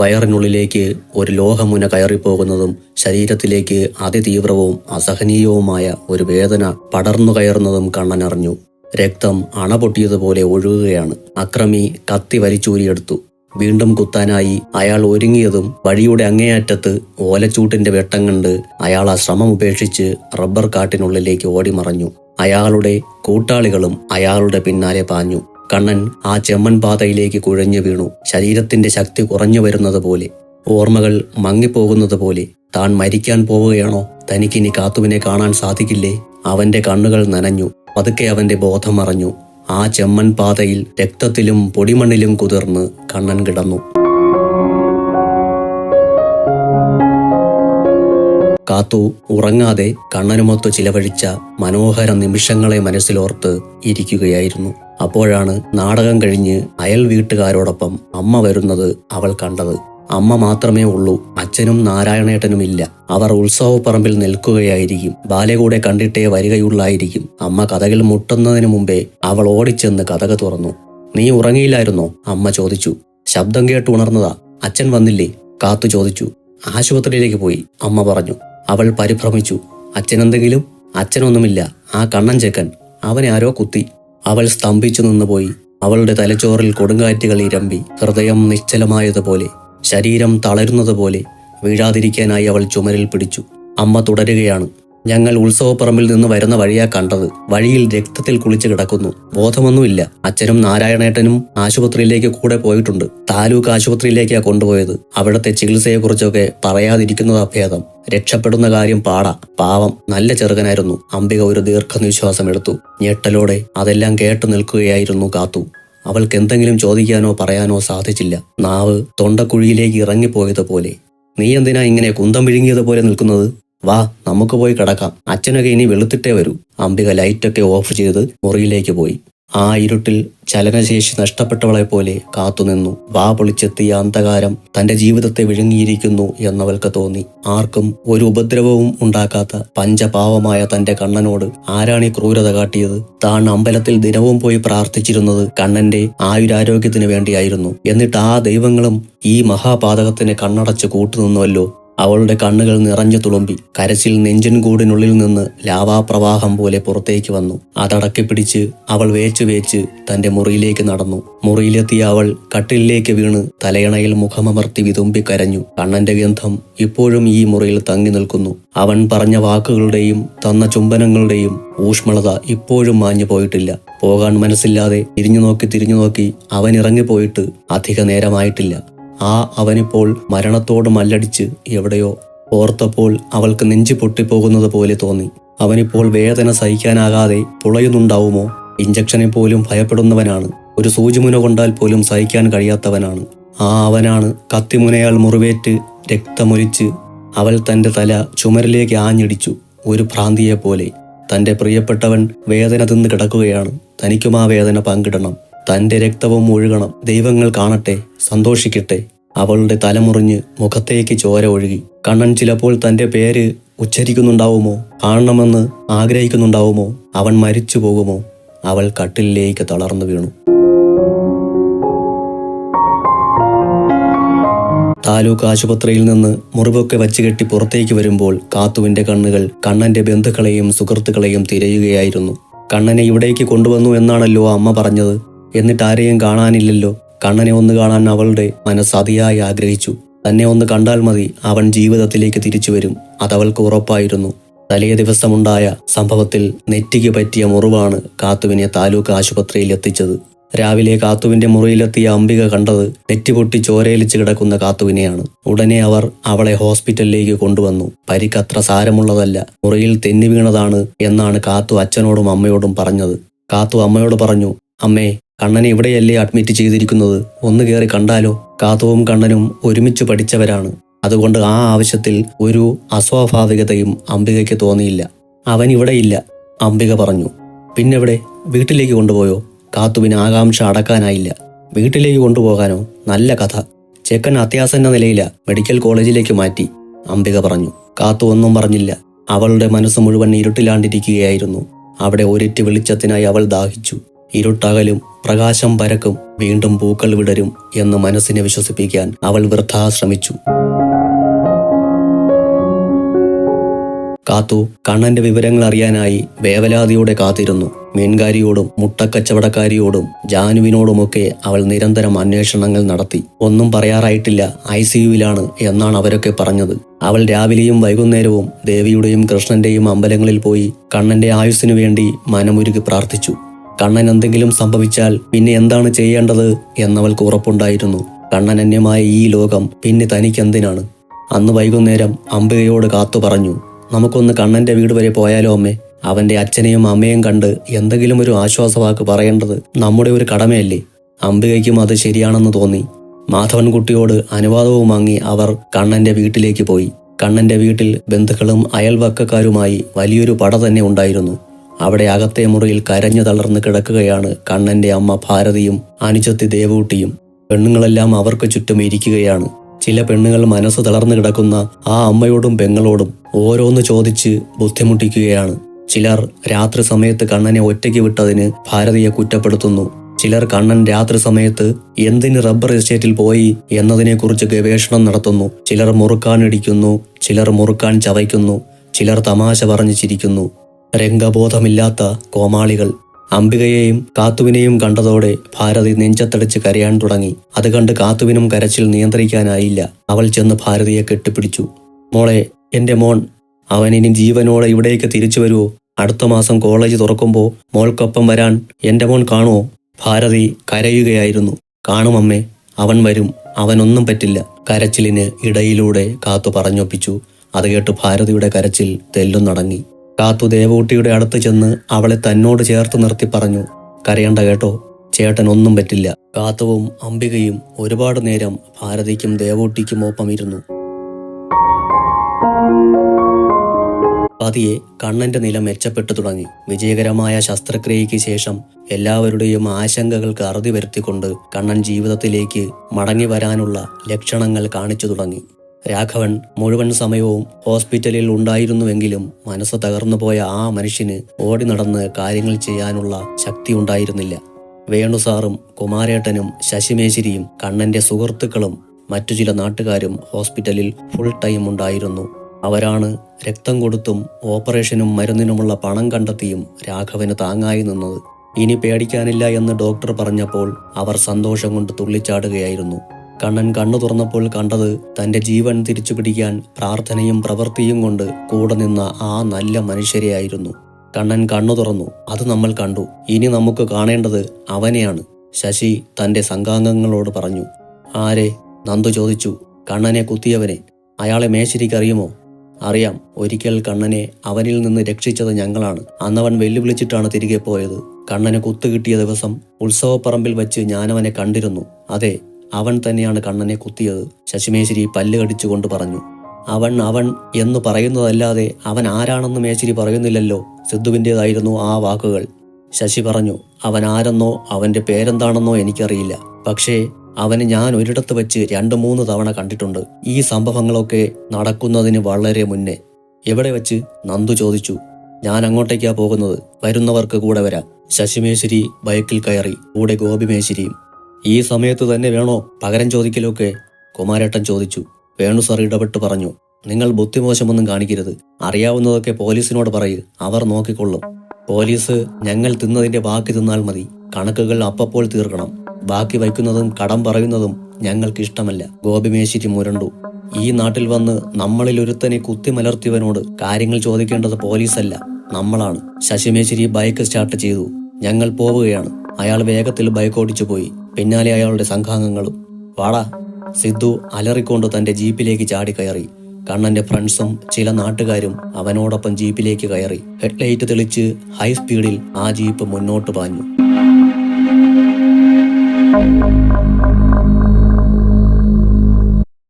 വയറിനുള്ളിലേക്ക് ഒരു ലോഹമുന കയറിപ്പോകുന്നതും ശരീരത്തിലേക്ക് അതിതീവ്രവും അസഹനീയവുമായ ഒരു വേദന പടർന്നു കയറുന്നതും കണ്ണനറിഞ്ഞു. രക്തം അണപൊട്ടിയതുപോലെ ഒഴുകുകയാണ്. അക്രമി കത്തി വലിച്ചൂരിയെടുത്തു. വീണ്ടും കുത്താനായി അയാൾ ഒരുങ്ങിയതും വഴിയുടെ അങ്ങേയറ്റത്ത് ഓലച്ചൂട്ടിന്റെ വെട്ടം കണ്ട് അയാൾ ആ ശ്രമം ഉപേക്ഷിച്ച് റബ്ബർ കാട്ടിനുള്ളിലേക്ക് ഓടിമറഞ്ഞു. അയാളുടെ കൂട്ടാളികളും അയാളുടെ പിന്നാലെ പാഞ്ഞു. കണ്ണൻ ആ ചെമ്മൺ പാതയിലേക്ക് കുഴഞ്ഞു വീണു. ശരീരത്തിന്റെ ശക്തി കുറഞ്ഞു വരുന്നത് പോലെ ഓർമ്മകൾ മങ്ങിപ്പോകുന്നത് പോലെ താൻ മരിക്കാൻ പോവുകയാണോ? തനിക്കിനി കാത്തുവിനെ കാണാൻ സാധിക്കില്ലേ? അവന്റെ കണ്ണുകൾ നനഞ്ഞു. പതുക്കെ അവന്റെ ബോധം മറഞ്ഞു ആ ചെമ്മൺ പാതയിൽ രക്തത്തിലും പൊടിമണ്ണിലും കുതിർന്ന് കണ്ണൻ കിടന്നു. കാത്തു ഉറങ്ങാതെ കണ്ണനുമൊത്ത് ചിലവഴിച്ച മനോഹര നിമിഷങ്ങളെ മനസ്സിലോർത്ത് ഇരിക്കുകയായിരുന്നു. അപ്പോഴാണ് നാടകം കഴിഞ്ഞ് അയൽ വീട്ടുകാരോടൊപ്പം അമ്മ വരുന്നത് അവൾ കണ്ടത്. അമ്മ മാത്രമേ ഉള്ളൂ അച്ഛനും നാരായണേട്ടനും ഇല്ല. അവർ ഉത്സവപ്പറമ്പിൽ നിൽക്കുകയായിരിക്കും. ബാലകൂടെ കണ്ടിട്ടേ വരികയുള്ളായിരിക്കും. അമ്മ കഥകൾ മുട്ടുന്നതിന് മുമ്പേ അവൾ ഓടിച്ചെന്ന് കഥക തുറന്നു. നീ ഉറങ്ങിയില്ലായിരുന്നോ? അമ്മ ചോദിച്ചു. ശബ്ദം കേട്ട് ഉണർന്നതാ. അച്ഛൻ വന്നില്ലേ? കാത്തു ചോദിച്ചു. ആശുപത്രിയിലേക്ക് പോയി. അമ്മ പറഞ്ഞു. അവൾ പരിഭ്രമിച്ചു. അച്ഛനെന്തെങ്കിലും അച്ഛനൊന്നുമില്ല. ആ കണ്ണൻ ചെക്കൻ. അവനെ ആരോ കുത്തി. അവൾ സ്തംഭിച്ചു നിന്നുപോയി. അവളുടെ തലച്ചോറിൽ കൊടുങ്കാറ്റുകൾ ഇരമ്പി ഹൃദയം നിശ്ചലമായതുപോലെ ശരീരം തളരുന്നതുപോലെ വീഴാതിരിക്കാനായി അവൾ ചുമരിൽ പിടിച്ചു. അമ്മ തുടരുകയാണ് ഞങ്ങൾ ഉത്സവപ്പറമ്പിൽ നിന്ന് വരുന്ന വഴിയാ കണ്ടത്. വഴിയിൽ രക്തത്തിൽ കുളിച്ചു കിടക്കുന്നു. ബോധമൊന്നുമില്ല. അച്ഛനും നാരായണേട്ടനും ആശുപത്രിയിലേക്ക് കൂടെ പോയിട്ടുണ്ട്. താലൂക്ക് ആശുപത്രിയിലേക്കാ കൊണ്ടുപോയത്. അവിടുത്തെ ചികിത്സയെക്കുറിച്ചൊക്കെ പറയാതിരിക്കുന്നതാ ഭേദം. രക്ഷപ്പെടുന്ന കാര്യം പാടാ. പാവം നല്ല ചെറുകനായിരുന്നു അംബിക ഒരു ദീർഘനിശ്വാസം എടുത്തു. ഞെട്ടലോടെ അതെല്ലാം കേട്ടു നിൽക്കുകയായിരുന്നു കാത്തു. അവൾക്ക് എന്തെങ്കിലും ചോദിക്കാനോ പറയാനോ സാധിച്ചില്ല. നാവ് തൊണ്ടക്കുഴിയിലേക്ക് ഇറങ്ങിപ്പോയതുപോലെ. നീ എന്തിനാ ഇങ്ങനെ കുന്തം വിഴുങ്ങിയതുപോലെ നിൽക്കുന്നത്? വാ നമുക്ക് പോയി കിടക്കാം. അച്ഛനൊക്കെ ഇനി വെളുത്തിട്ടേ വരൂ. അംബിക ലൈറ്റൊക്കെ ഓഫ് ചെയ്ത് മുറിയിലേക്ക് പോയി. ആ ഇരുട്ടിൽ ചലനശേഷി നഷ്ടപ്പെട്ടവളെ പോലെ കാത്തുനിന്നു വാ പൊളിച്ചെത്തിയ അന്ധകാരം തന്റെ ജീവിതത്തെ വിഴുങ്ങിയിരിക്കുന്നു എന്നവൾക്ക് തോന്നി. ആർക്കും ഒരു ഉപദ്രവവും ഉണ്ടാക്കാത്ത പഞ്ചപാവമായ തന്റെ കണ്ണനോട് ആരാണീ ക്രൂരത കാട്ടിയത്? താൻ അമ്പലത്തിൽ ദിനവും പോയി പ്രാർത്ഥിച്ചിരുന്നത് കണ്ണന്റെ ആയുരാരോഗ്യത്തിന് വേണ്ടിയായിരുന്നു. എന്നിട്ട് ആ ദൈവങ്ങളും ഈ മഹാപാതകത്തിന് കണ്ണടച്ച് കൂട്ടുനിന്നുവല്ലോ. അവളുടെ കണ്ണുകൾ നിറഞ്ഞു തുളുമ്പി. കരച്ചിൽ നെഞ്ചൻകൂടിനുള്ളിൽ നിന്ന് ലാവാപ്രവാഹം പോലെ പുറത്തേക്ക് വന്നു. അതടക്കി പിടിച്ച് അവൾ വേച്ചു വേച്ച് തന്റെ മുറിയിലേക്ക് നടന്നു. മുറിയിലെത്തിയ അവൾ കട്ടിലിലേക്ക് വീണ് തലയണയിൽ മുഖമമർത്തി വിതുമ്പി കരഞ്ഞു. കണ്ണന്റെ ഗന്ധം ഇപ്പോഴും ഈ മുറിയിൽ തങ്ങി നിൽക്കുന്നു. അവൻ പറഞ്ഞ വാക്കുകളുടെയും തന്ന ചുംബനങ്ങളുടെയും ഊഷ്മളത ഇപ്പോഴും മാഞ്ഞു പോയിട്ടില്ല. പോകാൻ മനസ്സില്ലാതെ തിരിഞ്ഞു നോക്കി തിരിഞ്ഞു നോക്കി അവൻ ഇറങ്ങിപ്പോയിട്ട് അധിക നേരമായിട്ടില്ല. ആ അവനിപ്പോൾ മരണത്തോട് മല്ലടിച്ച് എവിടെയോ ഓർത്തപ്പോൾ അവൾക്ക് നെഞ്ചു പൊട്ടിപ്പോകുന്നത് പോലെ തോന്നി. അവനിപ്പോൾ വേദന സഹിക്കാനാകാതെ പുളയുന്നുണ്ടാവുമോ ഇഞ്ചക്ഷനെ പോലും ഭയപ്പെടുന്നവനാണ്. ഒരു സൂചിമുന കൊണ്ടാൽ പോലും സഹിക്കാൻ കഴിയാത്തവനാണ്. ആ അവനാണ് കത്തിമുനയാൽ മുറിവേറ്റ് രക്തമൊലിച്ച് അവൾ തന്റെ തല ചുമരിലേക്ക് ആഞ്ഞിടിച്ചു. ഒരു ഭ്രാന്തിയെ പോലെ തന്റെ പ്രിയപ്പെട്ടവൻ വേദന തിന്ന് കിടക്കുകയാണ്. തനിക്കും ആ വേദന പങ്കിടണം. തന്റെ രക്തവും ഒഴുകണം. ദൈവങ്ങൾ കാണട്ടെ സന്തോഷിക്കട്ടെ. അവളുടെ തലമുറിഞ്ഞ് മുഖത്തേക്ക് ചോര ഒഴുകി. കണ്ണൻ ചിലപ്പോൾ തന്റെ പേര് ഉച്ചരിക്കുന്നുണ്ടാവുമോ? കാണണമെന്ന് ആഗ്രഹിക്കുന്നുണ്ടാവുമോ? അവൻ മരിച്ചു പോകുമോ? അവൾ കട്ടിലേക്ക് തളർന്നു വീണു. താലൂക്ക് ആശുപത്രിയിൽ നിന്ന് മുറിവൊക്കെ വച്ചുകെട്ടി പുറത്തേക്ക് വരുമ്പോൾ കാത്തുവിന്റെ കണ്ണുകൾ കണ്ണന്റെ ബന്ധുക്കളെയും സുഹൃത്തുക്കളെയും തിരയുകയായിരുന്നു. കണ്ണനെ ഇവിടേക്ക് കൊണ്ടുവന്നു എന്നാണല്ലോ അമ്മ പറഞ്ഞത്. എന്നിട്ട് ആരെയും കാണാനില്ലല്ലോ. കണ്ണനെ ഒന്ന് കാണാൻ അവളുടെ മനസ്സ് അതിയായി ആഗ്രഹിച്ചു. തന്നെ ഒന്ന് കണ്ടാൽ മതി അവൻ ജീവിതത്തിലേക്ക് തിരിച്ചു വരും. അതവൾക്ക് ഉറപ്പായിരുന്നു. തലേ ദിവസമുണ്ടായ സംഭവത്തിൽ നെറ്റിക്ക് പറ്റിയ മുറിവാണ് കാത്തുവിനെ താലൂക്ക് ആശുപത്രിയിൽ എത്തിച്ചത്. രാവിലെ കാത്തുവിന്റെ മുറിയിലെത്തിയ അംബിക കണ്ടത് നെറ്റിപൊട്ടി ചോരയിലിച്ച് കിടക്കുന്ന കാത്തുവിനെയാണ്. ഉടനെ അവർ അവളെ ഹോസ്പിറ്റലിലേക്ക് കൊണ്ടുവന്നു. പരിക്കത്ര സാരമുള്ളതല്ല. മുറിയിൽ തെന്നി വീണതാണ് എന്നാണ് കാത്തു അച്ഛനോടും അമ്മയോടും പറഞ്ഞത്. കാത്തു അമ്മയോട് പറഞ്ഞു അമ്മേ കണ്ണനെ ഇവിടെയല്ലേ അഡ്മിറ്റ് ചെയ്തിരിക്കുന്നത്? ഒന്ന് കയറി കണ്ടാലോ? കാത്തുവും കണ്ണനും ഒരുമിച്ച് പഠിച്ചവരാണ്. അതുകൊണ്ട് ആ ആവശ്യത്തിൽ ഒരു അസ്വാഭാവികതയും അംബികയ്ക്ക് തോന്നിയില്ല. അവൻ ഇവിടെയില്ല അംബിക പറഞ്ഞു. പിന്നെവിടെ? വീട്ടിലേക്ക് കൊണ്ടുപോയോ? കാത്തുവിന് ആകാംക്ഷ അടക്കാനായില്ല. വീട്ടിലേക്ക് കൊണ്ടുപോകാനോ? നല്ല കഥ. ചെക്കൻ അത്യാസന്ന നിലയില. മെഡിക്കൽ കോളേജിലേക്ക് മാറ്റി അംബിക പറഞ്ഞു. കാത്തു ഒന്നും പറഞ്ഞില്ല. അവളുടെ മനസ്സ് മുഴുവൻ ഇരുട്ടിലാണ്ടിരിക്കുകയായിരുന്നു. അവിടെ ഒരിറ്റ് വെളിച്ചത്തിനായി അവൾ ദാഹിച്ചു. ഇരുട്ടകലും പ്രകാശം പരക്കും വീണ്ടും പൂക്കൾ വിടരും എന്ന് മനസ്സിനെ വിശ്വസിപ്പിക്കാൻ അവൾ വൃഥാ ശ്രമിച്ചു കാത്തു കണ്ണന്റെ വിവരങ്ങൾ അറിയാനായി വേവലാതിയോടെ കാത്തിരുന്നു. മീൻകാരിയോടും മുട്ടക്കച്ചവടക്കാരിയോടും ജാനുവിനോടുമൊക്കെ അവൾ നിരന്തരം അന്വേഷണങ്ങൾ നടത്തി. ഒന്നും പറയാറായിട്ടില്ല ഐ സിയുവിലാണ് എന്നാണ് അവരൊക്കെ പറഞ്ഞത്. അവൾ രാവിലെയും വൈകുന്നേരവും ദേവിയുടെയും കൃഷ്ണന്റെയും അമ്പലങ്ങളിൽ പോയി കണ്ണന്റെ ആയുസ്സിനു വേണ്ടി മനമുരുകി പ്രാർത്ഥിച്ചു. കണ്ണൻ എന്തെങ്കിലും സംഭവിച്ചാൽ പിന്നെ എന്താണ് ചെയ്യേണ്ടത് എന്നവൾക്ക് ഉറപ്പുണ്ടായിരുന്നു. കണ്ണനന്യമായ ഈ ലോകം പിന്നെ തനിക്കെന്തിനാണ്? അന്ന് വൈകുന്നേരം അംബികയോട് കാത്തു പറഞ്ഞു. നമുക്കൊന്ന് കണ്ണന്റെ വീട് വരെ പോയാലോ അമ്മേ? അവന്റെ അച്ഛനെയും അമ്മയും കണ്ട് എന്തെങ്കിലും ഒരു ആശ്വാസവാക്ക് പറയേണ്ടത് നമ്മുടെ ഒരു കടമയല്ലേ? അംബികയ്ക്കും അത് ശരിയാണെന്ന് തോന്നി. മാധവൻകുട്ടിയോട് അനുവാദവും വാങ്ങി അവർ കണ്ണന്റെ വീട്ടിലേക്ക് പോയി. കണ്ണന്റെ വീട്ടിൽ ബന്ധുക്കളും അയൽവക്കക്കാരുമായി വലിയൊരു പട തന്നെ ഉണ്ടായിരുന്നു. അവിടെ അകത്തെ മുറിയിൽ കരഞ്ഞു തളർന്ന് കിടക്കുകയാണ് കണ്ണന്റെ അമ്മ ഭാരതിയും അനുജത്തി ദേവൂട്ടിയും. പെണ്ണുങ്ങളെല്ലാം അവർക്ക് ചുറ്റും ഇരിക്കുകയാണ്. ചില പെണ്ണുങ്ങൾ മനസ്സ് തളർന്നു കിടക്കുന്ന ആ അമ്മയോടും പെങ്ങളോടും ഓരോന്ന് ചോദിച്ച് ബുദ്ധിമുട്ടിക്കുകയാണ്. ചിലർ രാത്രി സമയത്ത് കണ്ണനെ ഒറ്റയ്ക്ക് വിട്ടതിന് ഭാരതിയെ കുറ്റപ്പെടുത്തുന്നു. ചിലർ കണ്ണൻ രാത്രി സമയത്ത് എന്തിന് റബ്ബർ എസ്റ്റേറ്റിൽ പോയി എന്നതിനെക്കുറിച്ച് ഗവേഷണം നടത്തുന്നു. ചിലർ മുറുക്കാൻ ഇടിക്കുന്നു ചിലർ മുറുക്കാൻ ചവയ്ക്കുന്നു ചിലർ തമാശ പറഞ്ഞു ചിരിക്കുന്നു. രംഗബോധമില്ലാത്ത കോമാളികൾ അംബികയെയും കാത്തുവിനെയും കണ്ടതോടെ ഭാരതി നെഞ്ചത്തടിച്ച് കരയാൻ തുടങ്ങി. അത് കണ്ട് കാത്തുവിനും കരച്ചിൽ നിയന്ത്രിക്കാനായില്ല. അവൾ ചെന്ന് ഭാരതിയെ കെട്ടിപ്പിടിച്ചു. മോളെ എന്റെ മോൻ അവൻ ഇനി ജീവനോടെ ഇവിടേക്ക് തിരിച്ചു വരുമോ അടുത്ത മാസം കോളേജ് തുറക്കുമ്പോൾ മോൾക്കൊപ്പം വരാൻ എന്റെ മോൻ കാണുമോ ഭാരതി കരയുകയായിരുന്നു. കാണുമമ്മേ അവൻ വരും. അവനൊന്നും പറ്റില്ല കരച്ചിലിന് ഇടയിലൂടെ കാത്തു പറഞ്ഞൊപ്പിച്ചു. അത് കേട്ട് ഭാരതിയുടെ കരച്ചിൽ തെല്ലും നടങ്ങി കാത്തു ദേവൂട്ടിയുടെ അടുത്ത് ചെന്ന് അവളെ തന്നോട് ചേർത്ത് നിർത്തി പറഞ്ഞു കരയണ്ട കേട്ടോ ചേട്ടൻ ഒന്നും പറ്റില്ല. കാത്തവും അംബികയും ഒരുപാട് നേരം ഭാരതിക്കും ദേവൂട്ടിക്കും ഒപ്പം ഇരുന്നു പതിയെ കണ്ണന്റെ നില മെച്ചപ്പെട്ടു തുടങ്ങി. വിജയകരമായ ശസ്ത്രക്രിയയ്ക്ക് ശേഷം എല്ലാവരുടെയും ആശങ്കകൾക്ക് അറുതി വരുത്തിക്കൊണ്ട് കണ്ണൻ ജീവിതത്തിലേക്ക് മടങ്ങി വരാനുള്ള ലക്ഷണങ്ങൾ കാണിച്ചു തുടങ്ങി. രാഘവൻ മുഴുവൻ സമയവും ഹോസ്പിറ്റലിൽ ഉണ്ടായിരുന്നുവെങ്കിലും മനസ്സ് തകർന്നുപോയ ആ മനുഷ്യന് ഓടി നടന്ന് കാര്യങ്ങൾ ചെയ്യാനുള്ള ശക്തി ഉണ്ടായിരുന്നില്ല. വേണുസാറും കുമാരേട്ടനും ശശിമേശ്വരിയും കണ്ണന്റെ സുഹൃത്തുക്കളും മറ്റു ചില നാട്ടുകാരും ഹോസ്പിറ്റലിൽ ഫുൾ ടൈം ഉണ്ടായിരുന്നു. അവരാണ് രക്തം കൊടുത്തും ഓപ്പറേഷനും മരുന്നിനുമുള്ള പണം കണ്ടെത്തിയും രാഘവന് താങ്ങായി നിന്നത്. ഇനി പേടിക്കാനില്ല എന്ന് ഡോക്ടർ പറഞ്ഞപ്പോൾ അവർ സന്തോഷം കൊണ്ട് തുള്ളിച്ചാടുകയായിരുന്നു. കണ്ണൻ കണ്ണു തുറന്നപ്പോൾ കണ്ടത് തന്റെ ജീവൻ തിരിച്ചു പിടിക്കാൻ പ്രാർത്ഥനയും പ്രവൃത്തിയും കൊണ്ട് കൂടെ നിന്ന ആ നല്ല മനുഷ്യരെയായിരുന്നു. കണ്ണൻ കണ്ണു തുറന്നു. അത് നമ്മൾ കണ്ടു. ഇനി നമുക്ക് കാണേണ്ടത് അവനെയാണ്. ശശി തന്റെ സംഘാംഗങ്ങളോട് പറഞ്ഞു. ആരെ? നന്ദു ചോദിച്ചു. കണ്ണനെ കുത്തിയവനെ. അയാളെ മേശരിക്കറിയുമോ അറിയാം. ഒരിക്കൽ കണ്ണനെ അവനിൽ നിന്ന് രക്ഷിച്ചത് ഞങ്ങളാണ്. അന്നവൻ വെല്ലുവിളിച്ചിട്ടാണ് തിരികെ പോയത്. കണ്ണന് കുത്തുകിട്ടിയ ദിവസം ഉത്സവപ്പറമ്പിൽ വെച്ച് ഞാനവനെ കണ്ടിരുന്നു. അതെ അവൻ തന്നെയാണ് കണ്ണനെ കുത്തിയത്. ശശിമേശ്വരി പല്ല് കടിച്ചുകൊണ്ട് പറഞ്ഞു അവൻ അവൻ എന്ന് പറയുന്നതല്ലാതെ അവൻ ആരാണെന്ന് മേശ്വരി പറയുന്നില്ലല്ലോ. സിദ്ധുവിന്റെതായിരുന്നു ആ വാക്കുകൾ. ശശി പറഞ്ഞു അവൻ ആരെന്നോ അവന്റെ പേരെന്താണെന്നോ എനിക്കറിയില്ല. പക്ഷേ അവന് ഞാൻ ഒരിടത്ത് വെച്ച് രണ്ട് മൂന്ന് തവണ കണ്ടിട്ടുണ്ട്. ഈ സംഭവങ്ങളൊക്കെ നടക്കുന്നതിന് വളരെ മുന്നേ. എവിടെ വെച്ച്? നന്ദു ചോദിച്ചു. ഞാൻ അങ്ങോട്ടേക്കാ പോകുന്നത്. വരുന്നവർക്ക് കൂടെ വരാം. ശശിമേശ്വരി ബൈക്കിൽ കയറി കൂടെ ഗോപിമേശ്വരിയും ഈ സമയത്ത് തന്നെ വേണോ പകരം ചോദിക്കലൊക്കെ? കുമാരേട്ടൻ ചോദിച്ചു. വേണു സാർ ഇടപെട്ട് പറഞ്ഞു. നിങ്ങൾ ബുദ്ധിമോശമൊന്നും കാണിക്കരുത്. അറിയാവുന്നതൊക്കെ പോലീസിനോട് പറയൂ. അവർ നോക്കിക്കൊള്ളും. പോലീസ് ഞങ്ങൾ തിന്നതിന്റെ ബാക്കി തിന്നാൽ മതി. കണക്കുകൾ അപ്പപ്പോൾ തീർക്കണം. ബാക്കി വയ്ക്കുന്നതും കടം പറയുന്നതും ഞങ്ങൾക്ക് ഇഷ്ടമല്ല ഗോപിമേശ്വരി മുരണ്ടു. ഈ നാട്ടിൽ വന്ന് നമ്മളിൽ ഒരുത്തനെ കുത്തിമലർത്തിയവനോട് കാര്യങ്ങൾ ചോദിക്കേണ്ടത് പോലീസല്ല നമ്മളാണ്. ശശിമേശ്വരി ബൈക്ക് സ്റ്റാർട്ട് ചെയ്തു. ഞങ്ങൾ പോവുകയാണ്. അയാൾ വേഗത്തിൽ ബൈക്ക് ഓടിച്ചു പോയി. പിന്നാലെ അയാളുടെ സംഘാംഗങ്ങളും. വാടാ സിദ്ധു അലറിക്കൊണ്ട് തന്റെ ജീപ്പിലേക്ക് ചാടിക്കയറി കയറി. കണ്ണന്റെ ഫ്രണ്ട്സും ചില നാട്ടുകാരും അവനോടൊപ്പം ജീപ്പിലേക്ക് കയറി. ഹെഡ്ലൈറ്റ് തെളിച്ച് ഹൈ സ്പീഡിൽ ആ ജീപ്പ് മുന്നോട്ട് പാഞ്ഞു.